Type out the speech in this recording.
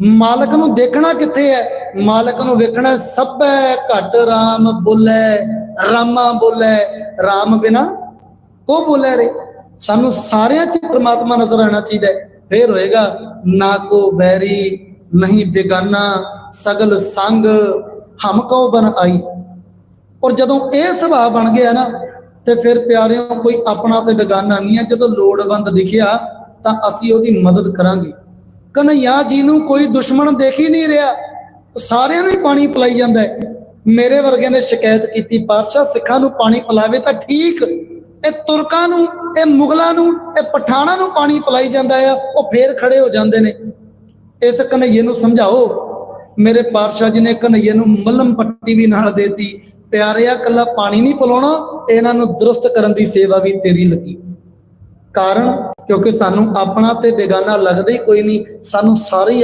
ਮਾਲਕ ਨੂੰ ਦੇਖਣਾ ਕਿੱਥੇ ਹੈ? ਮਾਲਕ ਨੂੰ ਵੇਖਣਾ ਸਭੈ ਘਟ RAM ਬੋਲੇ, ਰਾਮਾ ਬੋਲੇ। RAM ਬਿਨਾ ਕੋ ਬੋਲੇ ਰੇ? ਸਾਨੂੰ ਸਾਰਿਆਂ 'ਚ ਪ੍ਰਮਾਤਮਾ ਨਜ਼ਰ ਆਣਾ ਚਾਹੀਦਾ ਹੈ। ਫੇਰ ਹੋਏਗਾ, ਨਾ ਕੋ ਬੈਰੀ, ਨਹੀਂ ਬੇਗਾਨਾ, ਸਗਲ ਸੰਗ, ਹਮ ਕੋ ਬਨ ਆਈ। ਔਰ ਜਦੋਂ ਇਹ ਸੁਭਾਅ ਬਣ ਗਿਆ ਨਾ, ਤੇ ਫਿਰ ਪਿਆਰਿਓ, ਕੋਈ ਆਪਣਾ ਤੇ ਬੇਗਾਨਾ ਨਹੀਂ ਹੈ। ਜਦੋਂ ਲੋੜਵੰਦ ਦਿਖਿਆ, ਤਾਂ ਅਸੀਂ ਉਹਦੀ ਮਦਦ ਕਰਾਂਗੇ। ਕਨਈਆ ਜੀ ਨੂੰ ਕੋਈ ਦੁਸ਼ਮਣ ਦੇਖ ਹੀ ਨਹੀਂ ਰਿਹਾ ਸਾਰਿਆਂ ਨੂੰ ਹੀ ਪਾਣੀ ਪਿਲਾਈ ਜਾਂਦਾ ਮੇਰੇ ਵਰਗੇ ਨੇ ਸ਼ਿਕਾਇਤ ਕੀਤੀ ਪਾਤਸ਼ਾਹ ਸਿੱਖਾਂ ਨੂੰ ਪਾਣੀ ਪਿਲਾਵੇ ਤਾਂ ਠੀਕ, ਇਹ ਤੁਰਕਾਂ ਨੂੰ, ਇਹ ਮੁਗਲਾਂ ਨੂੰ, ਇਹ ਪਠਾਣਾ ਨੂੰ ਪਾਣੀ ਪਿਲਾਈ ਜਾਂਦਾ ਆ, ਉਹ ਫੇਰ ਖੜੇ ਹੋ ਜਾਂਦੇ ਨੇ। ਇਸ ਕਨਈਏ ਨੂੰ ਸਮਝਾਓ, ਮੇਰੇ ਪਾਤਸ਼ਾਹ ਜੀ ਨੇ ਕਨਈਏ ਨੂੰ ਮਲਮ ਪੱਟੀ ਵੀ ਨਾਲ ਦੇਤੀ ਪਿਆਰਿਆ ਕੱਲਾ ਪਾਣੀ ਨਹੀਂ ਪਿਲਾਉਣਾ, ਇਹਨਾਂ ਨੂੰ ਦਰੁਸਤ ਕਰਨ ਦੀ ਸੇਵਾ ਵੀ ਤੇਰੀ ਲੱਗੀ। ਕਾਰਨ ਕਿਉਂਕਿ ਸਾਨੂੰ ਆਪਣਾ ਤੇ ਬੇਗਾਨਾ ਲੱਗਦਾ ਹੀ ਕੋਈ ਨਹੀਂ ਸਾਨੂੰ ਸਾਰੇ ਹੀ